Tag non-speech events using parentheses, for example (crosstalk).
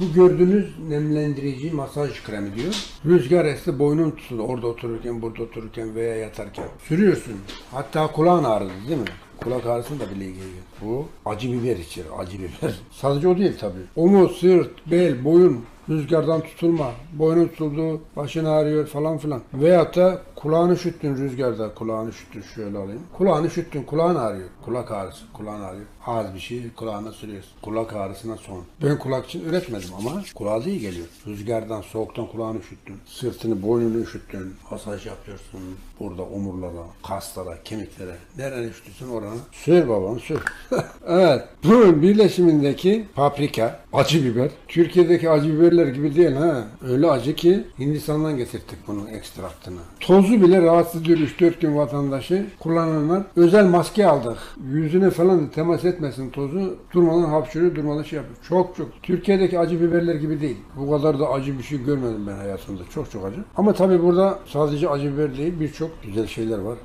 Bu gördüğünüz nemlendirici masaj kremi diyor. Rüzgar esti boynun tutulur. Orada otururken, burada otururken veya yatarken. Sürüyorsun. Hatta kulağın ağrıdı değil mi? Kulak ağrısını da bile geliyor. Bu acı biber içeri, acı biber. (laughs) Sadece o değil tabii. Omuz, sırt, bel, boyun, rüzgardan tutulma, boynun tutuldu, başın ağrıyor falan filan. Veyahut da kulağını şüttün rüzgarda, kulağını şüttün şöyle alayım. Kulağını şüttün, kulağın ağrıyor. Kulak ağrısı, kulağın ağrıyor. Az bir şey kulağına sürüyorsun. Kulak ağrısına son. Ben kulak için üretmedim ama kulağa iyi geliyor. Rüzgardan, soğuktan kulağını üşüttün. Sırtını, boynunu üşüttün. Masaj yapıyorsun. Burada omurlara, kaslara, kemiklere. Nereye üşütürsen orana. Sür babam sür. (laughs) evet. Bunun birleşimindeki paprika, acı biber. Türkiye'deki acı biberler gibi değil ha. Öyle acı ki Hindistan'dan getirttik bunun ekstraktını. Tozu bile rahatsız ediyor 3-4 gün vatandaşı. Kullananlar özel maske aldık. Yüzüne falan temas etmesin tozu. Durmadan hapşırıyor, durmadan şey yapıyor. Çok çok. Türkiye'deki acı biberler gibi değil. Bu kadar da acı bir şey görmedim ben hayatımda. Çok çok acı. Ama tabii burada sadece acı biber değil birçok güzel şeyler var.